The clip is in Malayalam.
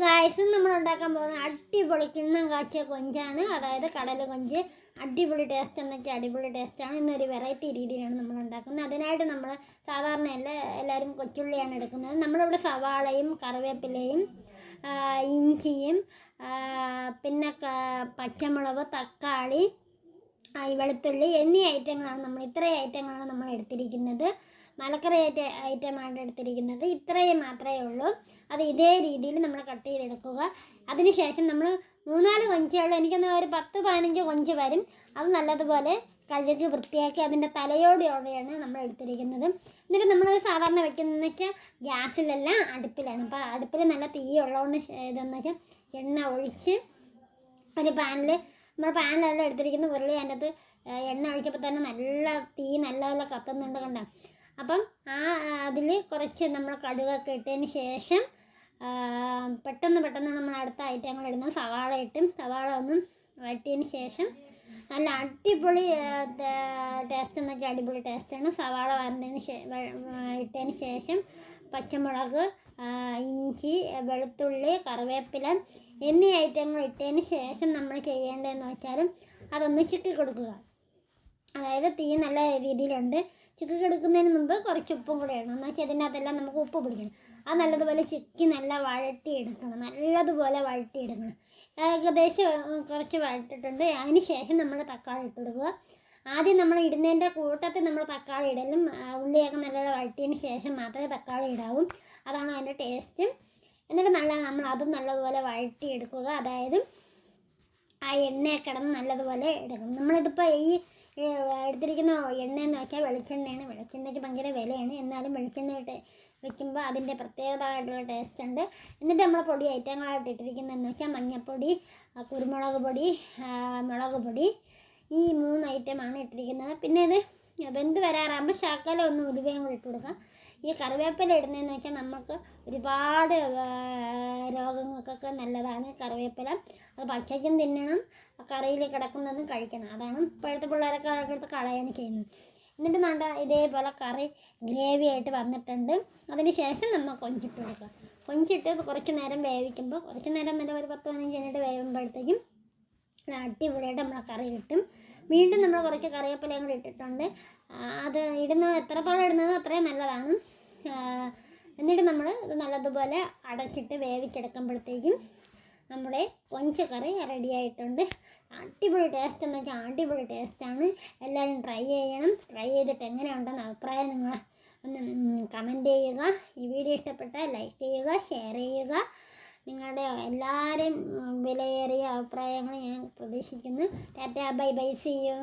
ഗായ്സ് നമ്മൾ ഉണ്ടാക്കാൻ പോകുന്ന അടിപൊളി കിണ്ണം കാച്ചിയ കൊഞ്ചാണ്. അതായത് കടൽ കൊഞ്ച്. അടിപൊളി ടേസ്റ്റ് എന്നൊക്കെ അടിപൊളി ടേസ്റ്റാണ് ഇന്നൊരു വെറൈറ്റി രീതിയിലാണ് നമ്മൾ ഉണ്ടാക്കുന്നത്. അതിനായിട്ട് നമ്മൾ സാധാരണ എല്ലാ എല്ലാവരും കൊച്ചുള്ളിയാണ് എടുക്കുന്നത്. നമ്മളിവിടെ സവാളയും കറിവേപ്പിലയും ഇഞ്ചിയും പിന്നെ പച്ചമുളക് തക്കാളി വെളുത്തുള്ളി എന്നീ ഐറ്റങ്ങളാണ് നമ്മൾ ഇത്രയും ഐറ്റങ്ങളാണ് നമ്മൾ എടുത്തിരിക്കുന്നത്. മലക്കറി ഐറ്റ ഐറ്റമാണ് എടുത്തിരിക്കുന്നത്. ഇത്രയും മാത്രമേ ഉള്ളൂ. അത് ഇതേ രീതിയിൽ നമ്മൾ കട്ട് ചെയ്തെടുക്കുക. അതിനുശേഷം നമ്മൾ മൂന്നാൽ കൊഞ്ചുകൾ എനിക്കൊന്ന് ഒരു പത്ത് പതിനഞ്ച് കൊഞ്ച് വരും. അത് നല്ലതുപോലെ കഴുകി വൃത്തിയാക്കി അതിന്റെ തലയോടെയോടെയാണ് നമ്മൾ എടുത്തിരിക്കുന്നത്. എന്നിട്ട് നമ്മൾ സാധാരണ വെക്കുന്നതെന്ന് വെച്ചാൽ ഗ്യാസിലല്ല അടുപ്പിലാണ്. അപ്പോൾ അടുപ്പിൽ നല്ല തീ ഉള്ളതുകൊണ്ട് ഇതെന്ന് വെച്ചാൽ എണ്ണ ഒഴിച്ച് ഒരു പാനിൽ നമ്മൾ പാനിലെല്ലാം എടുത്തിരിക്കുന്ന ഉരുളി അതിന്റെ അകത്ത് എണ്ണ ഒഴിച്ചപ്പോൾ തന്നെ നല്ല തീ നല്ലപോലെ കത്തുന്നുണ്ട് കണ്ട? അപ്പം ആ അതിൽ കുറച്ച് നമ്മൾ കടുകൊക്കെ ഇട്ടതിന് ശേഷം പെട്ടെന്ന് പെട്ടെന്ന് നമ്മൾ അടുത്ത ഐറ്റങ്ങൾ ഇടുന്ന സവാള ഇട്ടും. സവാള ഒന്നും വഴറ്റിയതിന് ശേഷം നല്ല അടിപൊളി ടേസ്റ്റ് എന്നൊക്കെ അടിപൊളി ടേസ്റ്റാണ് സവാള വരണ്ടതിന് ഇട്ടതിന് ശേഷം പച്ചമുളക് ഇഞ്ചി വെളുത്തുള്ളി കറിവേപ്പില എന്നീ ഐറ്റങ്ങൾ ഇട്ടതിന് ശേഷം നമ്മൾ ചെയ്യേണ്ടതെന്ന് വെച്ചാൽ അതൊന്ന് ചിക്കി കൊടുക്കുക. അതായത് തീ നല്ല രീതിയിലുണ്ട്. ചിക്കൻ എടുക്കുന്നതിന് മുമ്പ് കുറച്ച് ഉപ്പും കൂടെ ഇടണം. എന്ന് വെച്ചാൽ ഇതിനകത്തെല്ലാം നമുക്ക് ഉപ്പ് പിടിക്കണം. അത് നല്ലതുപോലെ ചിക്കി നല്ല വഴട്ടിയെടുക്കണം നല്ലതുപോലെ വഴട്ടിയെടുക്കണം ഏകദേശം കുറച്ച് വഴട്ടിട്ടുണ്ട് അതിന് ശേഷം നമ്മൾ തക്കാളി ഇട്ട് കൊടുക്കുക. ആദ്യം നമ്മൾ ഇടുന്നതിന്റെ കൂട്ടത്തിൽ നമ്മൾ തക്കാളി ഇടലും ഉള്ളിയൊക്കെ നല്ലപോലെ വഴട്ടിയതിന് ശേഷം മാത്രമേ തക്കാളി ഇടാവും. അതാണ് അതിന്റെ ടേസ്റ്റും. എന്നിട്ട് നല്ല നമ്മൾ അതും നല്ലതുപോലെ വഴട്ടിയെടുക്കുക അതായത് ആ എണ്ണയൊക്കെ കിടന്ന് നല്ലതുപോലെ എടുക്കണം നമ്മളിതിപ്പോൾ ഈ ഈ എണ്ണ എന്ന് വെച്ചാൽ വെളിച്ചെണ്ണയാണ്. വെളിച്ചെണ്ണയ്ക്ക് ഭയങ്കര വിലയാണ്. എന്നാലും വെളിച്ചെണ്ണ ഇട്ട് വെക്കുമ്പോൾ അതിന്റെ പ്രത്യേകതമായിട്ടുള്ള ടേസ്റ്റ് ഉണ്ട്. എന്നിട്ട് നമ്മൾ പൊടി ഐറ്റങ്ങളായിട്ട് ഇട്ടിരിക്കുന്നതെന്ന് വെച്ചാൽ മഞ്ഞൾപ്പൊടി കുരുമുളക് പൊടി മുളക് പൊടി. ഈ മൂന്ന് ഐറ്റമാണ് ഇട്ടിരിക്കുന്നത്. പിന്നെ ഇത് വെന്ത് വരാറാകുമ്പോൾ ശകലം ഒന്ന് ഉരുവയും കൂടി ഇട്ട് കൊടുക്കാം. ഈ കറിവേപ്പില ഇടുന്നതെന്ന് വെച്ചാൽ നമുക്ക് ഒരുപാട് രോഗങ്ങൾക്കൊക്കെ നല്ലതാണ്. കറിവേപ്പില അത് പച്ചയ്ക്കും തിന്നണം. കറിയിൽ കിടക്കുന്നതും കഴിക്കണം. അതാണ് ഇപ്പോഴത്തെ പിള്ളേരൊക്കെ അതൊക്കെ കളയാണ് ചെയ്യുന്നത്. എന്നിട്ട് നല്ല ഇതേപോലെ കറി ഗ്രേവി ആയിട്ട് വന്നിട്ടുണ്ട്. അതിന് ശേഷം നമ്മൾ കൊഞ്ചിട്ട് കൊടുക്കുക. കൊഞ്ചിട്ട് കുറച്ച് നേരം വേവിക്കുമ്പോൾ കുറച്ച് നേരം വരെ ഒരു പത്ത് പതിനഞ്ച് മിനിറ്റ് വേവുമ്പോഴത്തേക്കും അടിപൊളിയായിട്ട് നമ്മളെ കറി കിട്ടും. വീണ്ടും നമ്മൾ കുറച്ച് കറിവേപ്പില അങ്ങോട്ട് ഇട്ടിട്ടുണ്ട്. അത് ഇടുന്നത് എത്ര പാളം ഇടുന്നത് അത്രയും നല്ലതാണ്. എന്നിട്ട് നമ്മൾ ഇത് നല്ലതുപോലെ അടച്ചിട്ട് വേവിച്ചെടുക്കുമ്പോഴത്തേക്കും നമ്മുടെ പൊഞ്ചക്കറി കറി റെഡി ആയിട്ടുണ്ട്. അടിപൊളി ടേസ്റ്റ് എന്ന് വെച്ചാൽ അടിപൊളി ടേസ്റ്റാണ് എല്ലാവരും ട്രൈ ചെയ്യണം. ട്രൈ ചെയ്തിട്ട് എങ്ങനെയുണ്ടെന്ന് അഭിപ്രായം നിങ്ങൾ ഒന്ന് കമന്റ് ചെയ്യുക. ഈ വീഡിയോ ഇഷ്ടപ്പെട്ട ലൈക്ക് ചെയ്യുക ഷെയർ ചെയ്യുക. നിങ്ങളുടെ എല്ലാവരെയും വിലയേറിയ അഭിപ്രായങ്ങൾ ഞാൻ പ്രതീക്ഷിക്കുന്നു. Tata bye bye see you